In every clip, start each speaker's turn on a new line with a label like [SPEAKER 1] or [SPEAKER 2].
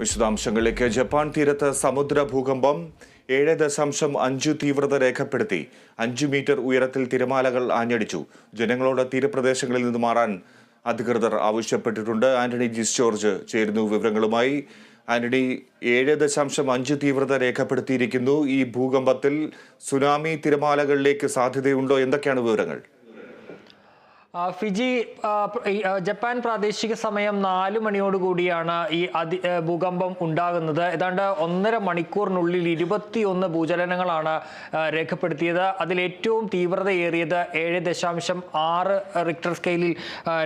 [SPEAKER 1] വിശദാംശങ്ങളിലേക്ക് ജപ്പാൻ തീരത്ത് സമുദ്ര ഭൂകമ്പം ഏഴ് ദശാംശം അഞ്ച് തീവ്രത രേഖപ്പെടുത്തി. അഞ്ചു മീറ്റർ ഉയരത്തിൽ തിരമാലകൾ ആഞ്ഞടിച്ചു. ജനങ്ങളോട് തീരപ്രദേശങ്ങളിൽ നിന്ന് മാറാൻ അധികൃതർ ആവശ്യപ്പെട്ടിട്ടുണ്ട്. ആന്റണി ജിസ് ജോർജ് ചേരുന്നു വിവരങ്ങളുമായി. ആന്റണി ഏഴ് ദശാംശം അഞ്ച് തീവ്രത രേഖപ്പെടുത്തിയിരിക്കുന്നു. ഈ ഭൂകമ്പത്തിൽ സുനാമി തിരമാലകളിലേക്ക് സാധ്യതയുണ്ടോ? എന്തൊക്കെയാണ് വിവരങ്ങൾ?
[SPEAKER 2] ഫിജി ജപ്പാൻ പ്രാദേശിക സമയം നാല് മണിയോടുകൂടിയാണ് ഈ അതി ഭൂകമ്പം ഉണ്ടാകുന്നത്. ഏതാണ്ട് ഒന്നര മണിക്കൂറിനുള്ളിൽ ഇരുപത്തിയൊന്ന് ഭൂചലനങ്ങളാണ് രേഖപ്പെടുത്തിയത്. അതിൽ ഏറ്റവും തീവ്രതയേറിയത് ഏഴ് ദശാംശം ആറ് റിക്ടർ സ്കെയിലിൽ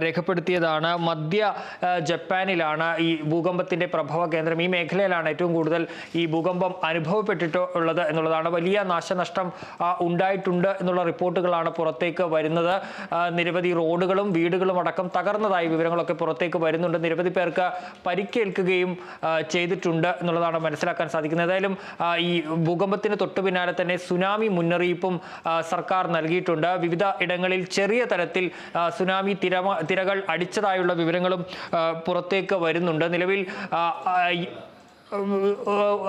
[SPEAKER 2] രേഖപ്പെടുത്തിയതാണ്. മധ്യ ജപ്പാനിലാണ് ഈ ഭൂകമ്പത്തിന്റെ പ്രഭവ കേന്ദ്രം. ഈ മേഖലയിലാണ് ഏറ്റവും കൂടുതൽ ഈ ഭൂകമ്പം അനുഭവപ്പെട്ടിട്ടുള്ളത് എന്നുള്ളതാണ്. വലിയ നാശനഷ്ടം ഉണ്ടായിട്ടുണ്ട് എന്നുള്ള റിപ്പോർട്ടുകളാണ് പുറത്തേക്ക് വരുന്നത്. നിരവധി റോഡുകളും വീടുകളും അടക്കം തകർന്നതായി വിവരങ്ങളൊക്കെ പുറത്തേക്ക് വരുന്നുണ്ട്. നിരവധി പേർക്ക് പരിക്കേൽക്കുകയും ചെയ്തിട്ടുണ്ട് എന്നുള്ളതാണ് മനസ്സിലാക്കാൻ സാധിക്കുന്നത്. ഏതായാലും ഈ ഭൂകമ്പത്തിന് തൊട്ടു പിന്നാലെ തന്നെ സുനാമി മുന്നറിയിപ്പും സർക്കാർ നൽകിയിട്ടുണ്ട്. വിവിധ ഇടങ്ങളിൽ ചെറിയ തരത്തിൽ സുനാമി തിരമ തിരകൾ അടിച്ചതായുള്ള വിവരങ്ങളും പുറത്തേക്ക് വരുന്നുണ്ട്. നിലവിൽ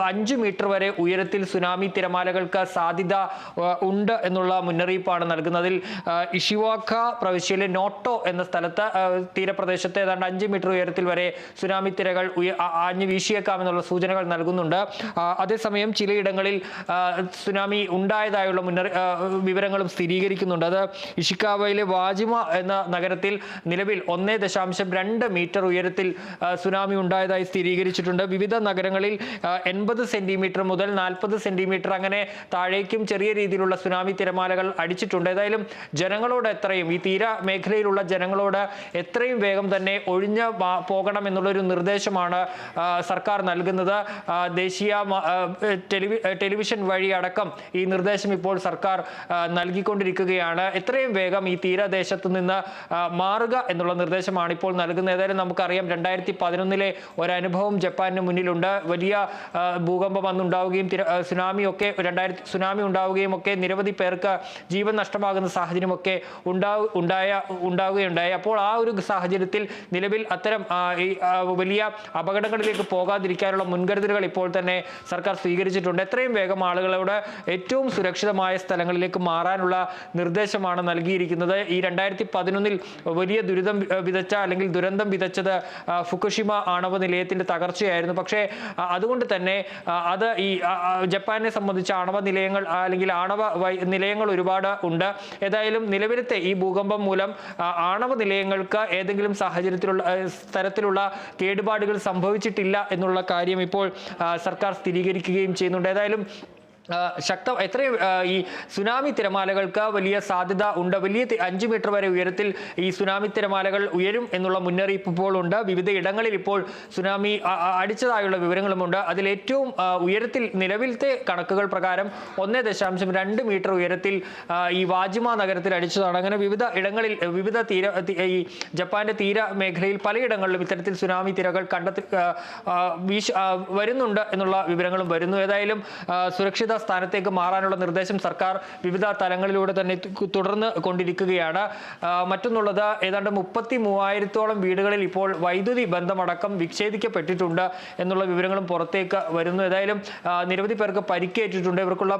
[SPEAKER 2] അഞ്ച് മീറ്റർ വരെ ഉയരത്തിൽ സുനാമി തിരമാലകൾക്ക് സാധ്യത ഉണ്ട് എന്നുള്ള മുന്നറിയിപ്പാണ് നൽകുന്നതിൽ ഇഷിവാക്ക പ്രവിശ്യയിലെ നോട്ടോ എന്ന സ്ഥലത്ത് തീരപ്രദേശത്ത് ഏതാണ്ട് അഞ്ച് മീറ്റർ ഉയരത്തിൽ വരെ സുനാമി തിരകൾ ആഞ്ഞു വീശിയേക്കാം എന്നുള്ള സൂചനകൾ നൽകുന്നുണ്ട്. അതേസമയം ചിലയിടങ്ങളിൽ സുനാമി ഉണ്ടായതായുള്ള മുന്നറി വിവരങ്ങളും സ്ഥിരീകരിക്കുന്നുണ്ട്. അത് ഇഷിക്കാവയിലെ വാജിമ എന്ന നഗരത്തിൽ നിലവിൽ ഒന്നേ ദശാംശം രണ്ട് മീറ്റർ ഉയരത്തിൽ സുനാമി ഉണ്ടായതായി സ്ഥിരീകരിച്ചിട്ടുണ്ട്. വിവിധ നഗരങ്ങളിൽ എൺപത് സെന്റിമീറ്റർ മുതൽ നാൽപ്പത് സെന്റിമീറ്റർ അങ്ങനെ താഴേക്കും ചെറിയ രീതിയിലുള്ള സുനാമി തിരമാലകൾ അടിച്ചിട്ടുണ്ട്. ഏതായാലും ജനങ്ങളോട് എത്രയും ഈ തീര മേഖലയിലുള്ള ജനങ്ങളോട് എത്രയും വേഗം തന്നെ ഒഴിഞ്ഞ് പോകണം എന്നുള്ളൊരു നിർദ്ദേശമാണ് സർക്കാർ നൽകുന്നത്. ദേശീയ ടെലിവി ടെലിവിഷൻ വഴി അടക്കം ഈ നിർദ്ദേശം ഇപ്പോൾ സർക്കാർ നൽകിക്കൊണ്ടിരിക്കുകയാണ്. എത്രയും വേഗം ഈ തീരദേശത്ത് നിന്ന് മാറുക എന്നുള്ള നിർദ്ദേശമാണ് ഇപ്പോൾ നൽകുന്നത്. ഏതായാലും നമുക്കറിയാം രണ്ടായിരത്തി പതിനൊന്നിലെ ഒരനുഭവം ജപ്പാനിന് മുന്നിലുണ്ട്. വലിയ ഭൂകമ്പം അന്നുണ്ടാവുകയും സുനാമിയൊക്കെ രണ്ടായിരത്തി സുനാമി ഉണ്ടാവുകയും ഒക്കെ നിരവധി പേർക്ക് ജീവൻ നഷ്ടമാകുന്ന സാഹചര്യമൊക്കെ ഉണ്ടാവു ഉണ്ടായ ഉണ്ടാവുകയുണ്ടായി. അപ്പോൾ ആ ഒരു സാഹചര്യത്തിൽ നിലവിൽ അത്തരം വലിയ അപകടങ്ങളിലേക്ക് പോകാതിരിക്കാനുള്ള മുൻകരുതലുകൾ ഇപ്പോൾ തന്നെ സർക്കാർ സ്വീകരിച്ചിട്ടുണ്ട്. എത്രയും വേഗം ആളുകളോട് ഏറ്റവും സുരക്ഷിതമായ സ്ഥലങ്ങളിലേക്ക് മാറാനുള്ള നിർദ്ദേശമാണ് നൽകിയിരിക്കുന്നത്. ഈ രണ്ടായിരത്തി പതിനൊന്നിൽ വലിയ ദുരിതം വിതച്ച അല്ലെങ്കിൽ ദുരന്തം വിതച്ചത് ഫുക്കുഷിമ ആണവ നിലയത്തിന്റെ തകർച്ചയായിരുന്നു. പക്ഷേ അതുകൊണ്ട് തന്നെ അത് ഈ ജപ്പാനെ സംബന്ധിച്ച് ആണവ നിലയങ്ങൾ അല്ലെങ്കിൽ ആണവ നിലയങ്ങൾ ഒരുപാട് ഉണ്ട്. ഏതായാലും നിലവിലത്തെ ഈ ഭൂകമ്പം മൂലം ആണവ നിലയങ്ങൾക്ക് ഏതെങ്കിലും സാഹചര്യത്തിലുള്ള തരത്തിലുള്ള കേടുപാടുകൾ സംഭവിച്ചിട്ടില്ല എന്നുള്ള കാര്യം ഇപ്പോൾ സർക്കാർ സ്ഥിരീകരിക്കുകയും ചെയ്യുന്നുണ്ട്. ഏതായാലും ശക്ത എത്രയും ഈ സുനാമി തിരമാലകൾക്ക് വലിയ സാധ്യത ഉണ്ട്. വലിയ അഞ്ച് മീറ്റർ വരെ ഉയരത്തിൽ ഈ സുനാമി തിരമാലകൾ ഉയരും എന്നുള്ള മുന്നറിയിപ്പ് ഇപ്പോൾ ഉണ്ട്. വിവിധ ഇടങ്ങളിൽ ഇപ്പോൾ സുനാമി അടിച്ചതായുള്ള വിവരങ്ങളുമുണ്ട് അതിൽ ഏറ്റവും ഉയരത്തിൽ നിലവിലത്തെ കണക്കുകൾ പ്രകാരം ഒന്നേ ദശാംശം രണ്ട് മീറ്റർ ഉയരത്തിൽ ഈ വാജിമ നഗരത്തിൽ അടിച്ചതാണ്. അങ്ങനെ വിവിധ ഇടങ്ങളിൽ വിവിധ തീര ഈ ജപ്പാന്റെ തീര മേഖലയിൽ പലയിടങ്ങളിലും ഇത്തരത്തിൽ സുനാമി തിരകൾ കണ്ടെത്തി വരുന്നുണ്ട് എന്നുള്ള വിവരങ്ങളും വരുന്നു. ഏതായാലും സുരക്ഷിത സ്ഥാനത്തേക്ക് മാറാനുള്ള നിർദ്ദേശം സർക്കാർ വിവിധ തലങ്ങളിലൂടെ തന്നെ തുടർന്ന് കൊണ്ടിരിക്കുകയാണ്. മറ്റൊന്നുള്ളത് ഏതാണ്ട് മുപ്പത്തി മൂവായിരത്തോളം വീടുകളിൽ ഇപ്പോൾ വൈദ്യുതി ബന്ധമടക്കം വിച്ഛേദിക്കപ്പെട്ടിട്ടുണ്ട് എന്നുള്ള വിവരങ്ങളും പുറത്തേക്ക് വരുന്നു. ഏതായാലും നിരവധി പേർക്ക് പരിക്കേറ്റിട്ടുണ്ട്. ഇവർക്കുള്ള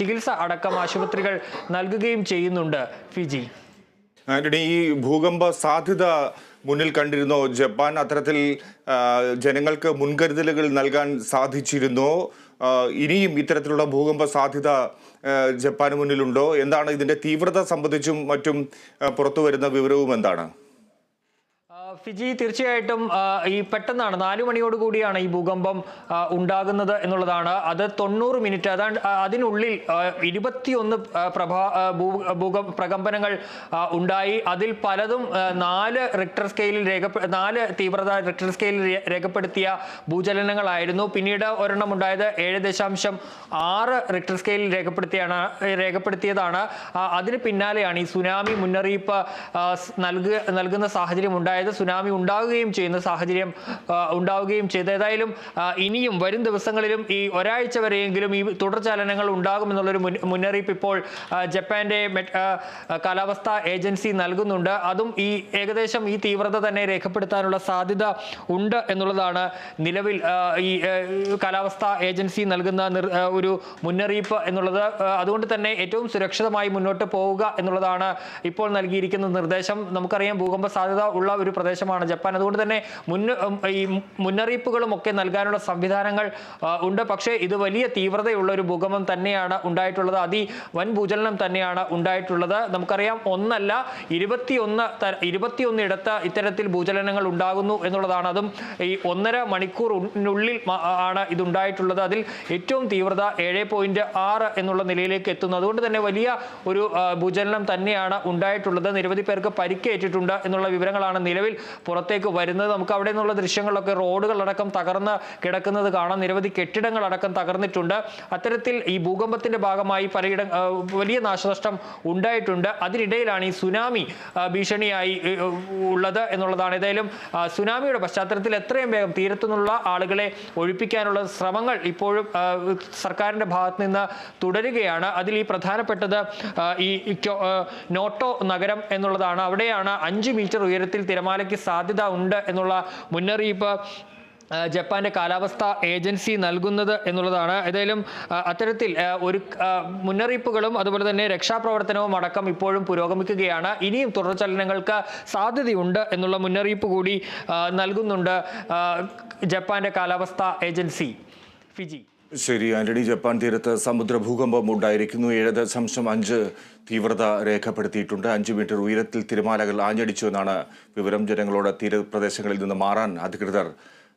[SPEAKER 2] ചികിത്സ അടക്കം ആശുപത്രികൾ നൽകുകയും ചെയ്യുന്നുണ്ട്. ഫിജി.
[SPEAKER 1] ആന്റണി ഈ ഭൂകമ്പ സാധ്യത മുന്നിൽ കണ്ടിരുന്നോ. ജപ്പാൻ അത്തരത്തിൽ ജനങ്ങൾക്ക് മുൻകരുതലുകൾ നൽകാൻ സാധിച്ചിരുന്നോ. ഇനിയും ഇത്തരത്തിലുള്ള ഭൂകമ്പ സാധ്യത ജപ്പാന് മുന്നിലുണ്ടോ? എന്താണ് ഇതിന്റെ തീവ്രത സംബന്ധിച്ചും മറ്റും പുറത്തു വരുന്ന വിവരവും എന്താണ്?
[SPEAKER 2] ഫിജി തീർച്ചയായിട്ടും ഈ പെട്ടെന്നാണ് നാലു മണിയോട് കൂടിയാണ് ഈ ഭൂകമ്പം ഉണ്ടാകുന്നത് എന്നുള്ളതാണ്. അത് തൊണ്ണൂറ് മിനിറ്റ് അതാണ്ട് അതിനുള്ളിൽ ഇരുപത്തിയൊന്ന് പ്രഭാ ഭൂകമ്പ പ്രകമ്പനങ്ങൾ ഉണ്ടായി. അതിൽ പലതും നാല് റിക്ടർ സ്കെയിലിൽ രേഖപ്പെ നാല് തീവ്രത റിക്ടർ സ്കെയിലിൽ രേഖപ്പെടുത്തിയ ഭൂചലനങ്ങളായിരുന്നു. പിന്നീട് ഒരെണ്ണം ഉണ്ടായത് ഏഴ് ദശാംശം ആറ് റിക്ടർ സ്കെയിലിൽ രേഖപ്പെടുത്തിയാണ് രേഖപ്പെടുത്തിയതാണ്. അതിന് പിന്നാലെയാണ് ഈ സുനാമി മുന്നറിയിപ്പ് നൽകുക നൽകുന്ന സാഹചര്യം ഉണ്ടായത്. സുനാമി ഉണ്ടാവുകയും ചെയ്യുന്ന സാഹചര്യം ഉണ്ടാവുകയും ചെയ്തു. ഏതായാലും ഇനിയും വരും ദിവസങ്ങളിലും ഈ ഒരാഴ്ച വരെയെങ്കിലും ഈ തുടർചലനങ്ങൾ ഉണ്ടാകുമെന്നുള്ളൊരു മുന്നറിയിപ്പ് ഇപ്പോൾ ജപ്പാന്റെ കാലാവസ്ഥാ ഏജൻസി നൽകുന്നുണ്ട്. അതും ഈ ഏകദേശം ഈ തീവ്രത തന്നെ രേഖപ്പെടുത്താനുള്ള സാധ്യത ഉണ്ട് എന്നുള്ളതാണ് നിലവിൽ ഈ കാലാവസ്ഥാ ഏജൻസി നൽകുന്ന ഒരു മുന്നറിയിപ്പ് എന്നുള്ളത്. അതുകൊണ്ട് തന്നെ ഏറ്റവും സുരക്ഷിതമായി മുന്നോട്ട് പോവുക എന്നുള്ളതാണ് ഇപ്പോൾ നൽകിയിരിക്കുന്ന നിർദ്ദേശം. നമുക്കറിയാം ഭൂകമ്പ സാധ്യത ഉള്ള ഒരു പ്രദേശമാണ് ജപ്പാൻ അതുകൊണ്ട് തന്നെ മുന്ന ഈ മുന്നറിയിപ്പുകളും ഒക്കെ നൽകാനുള്ള സംവിധാനങ്ങൾ ഉണ്ട്. പക്ഷേ ഇത് വലിയ തീവ്രതയുള്ള ഒരു ഭൂകമ്പം തന്നെയാണ് ഉണ്ടായിട്ടുള്ളത്. അതി വൻ ഭൂചലനം തന്നെയാണ് ഉണ്ടായിട്ടുള്ളത്. നമുക്കറിയാം ഒന്നല്ല ഇരുപത്തിയൊന്ന് ഇരുപത്തിയൊന്ന് ഇടത്ത് ഇത്തരത്തിൽ ഭൂചലനങ്ങൾ ഉണ്ടാകുന്നു എന്നുള്ളതാണ്. അതും ഈ ഒന്നര മണിക്കൂറിനുള്ളിൽ ആണ് ഇതുണ്ടായിട്ടുള്ളത്. അതിൽ ഏറ്റവും തീവ്രത ഏഴ് പോയിന്റ് ആറ് എന്നുള്ള നിലയിലേക്ക് എത്തുന്നു. അതുകൊണ്ട് തന്നെ വലിയ ഒരു ഭൂചലനം തന്നെയാണ് ഉണ്ടായിട്ടുള്ളത്. നിരവധി പേർക്ക് പരിക്കേറ്റിട്ടുണ്ട് എന്നുള്ള വിവരങ്ങളാണ് നിലവിൽ പുറത്തേക്ക് വരുന്നത്. നമുക്ക് അവിടെ നിന്നുള്ള ദൃശ്യങ്ങളൊക്കെ റോഡുകളടക്കം തകർന്ന് കിടക്കുന്നത് കാണാം. നിരവധി കെട്ടിടങ്ങളടക്കം തകർന്നിട്ടുണ്ട്. അത്തരത്തിൽ ഈ ഭൂകമ്പത്തിന്റെ ഭാഗമായി പലയിട വലിയ നാശനഷ്ടം ഉണ്ടായിട്ടുണ്ട്. അതിനിടയിലാണ് ഈ സുനാമി ഭീഷണിയായി ഉള്ളത് എന്നുള്ളതാണ്. ഏതായാലും സുനാമിയുടെ പശ്ചാത്തലത്തിൽ എത്രയും വേഗം തീരത്തുനിന്നുള്ള ആളുകളെ ഒഴിപ്പിക്കാനുള്ള ശ്രമങ്ങൾ ഇപ്പോഴും സർക്കാരിന്റെ ഭാഗത്ത് നിന്ന് തുടരുകയാണ്. അതിൽ ഈ പ്രധാനപ്പെട്ടത് ഈ നോട്ടോ നഗരം എന്നുള്ളതാണ്. അവിടെയാണ് അഞ്ച് മീറ്റർ ഉയരത്തിൽ തിരമാലയ്ക്ക് സാധ്യത ഉണ്ട് എന്നുള്ള മുന്നറിയിപ്പ് ജപ്പാന്റെ കാലാവസ്ഥാ ഏജൻസി നൽകുന്നത് എന്നുള്ളതാണ്. ഏതായാലും അത്തരത്തിൽ ഒരു മുന്നറിയിപ്പുകളും അതുപോലെ തന്നെ രക്ഷാപ്രവർത്തനവും അടക്കം ഇപ്പോഴും പുരോഗമിക്കുകയാണ്. ഇനിയും തുടർചലനങ്ങൾക്ക് സാധ്യതയുണ്ട് എന്നുള്ള മുന്നറിയിപ്പ് കൂടി നൽകുന്നുണ്ട് ജപ്പാന്റെ കാലാവസ്ഥാ ഏജൻസി. ഫിജി.
[SPEAKER 1] ശരി ആന്റണി. ജപ്പാൻ തീരത്ത് സമുദ്ര ഭൂകമ്പം ഉണ്ടായിരിക്കുന്നു. ഏഴ് ദശാംശം അഞ്ച് തീവ്രത രേഖപ്പെടുത്തിയിട്ടുണ്ട്. അഞ്ച് മീറ്റർ ഉയരത്തിൽ തിരമാലകൾ ആഞ്ഞടിച്ചു എന്നാണ് വിവരം. ജനങ്ങളോട് തീരപ്രദേശങ്ങളിൽ നിന്ന് മാറാൻ അധികൃതർ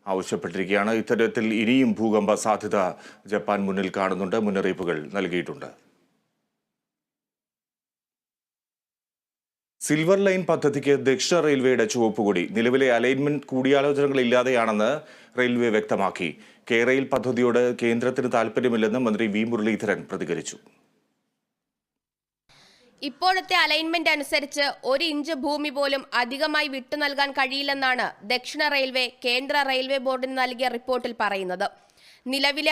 [SPEAKER 1] ആവശ്യപ്പെട്ടിരിക്കുകയാണ്. ഇത്തരത്തിൽ ഇനിയും ഭൂകമ്പ സാധ്യത ജപ്പാൻ മുന്നിൽ കാണുന്നുണ്ട്. മുന്നറിയിപ്പുകൾ നൽകിയിട്ടുണ്ട്. സിൽവർ ലൈൻ പദ്ധതിക്ക് ദക്ഷിണ റെയിൽവേയുടെ ചുവപ്പുകൊടി. നിലവിലെ അലൈൻമെന്റ് കൂടിയാലോചനകൾ ഇല്ലാതെയാണെന്ന് റെയിൽവേ വ്യക്തമാക്കി. കെ റെയിൽ പദ്ധതിയോട് കേന്ദ്രത്തിന് താൽപ്പര്യമില്ലെന്ന് മന്ത്രി വി മുരളീധരൻ പ്രതികരിച്ചു.
[SPEAKER 3] ഇപ്പോഴത്തെ അലൈൻമെന്റ് അനുസരിച്ച് ഒരു ഇഞ്ച് ഭൂമി പോലും അധികമായി വിട്ടു നൽകാൻ കഴിയില്ലെന്നാണ് ദക്ഷിണ റെയിൽവേ കേന്ദ്ര റെയിൽവേ ബോർഡിന് നൽകിയ റിപ്പോർട്ടിൽ പറയുന്നത്. നിലവിലെ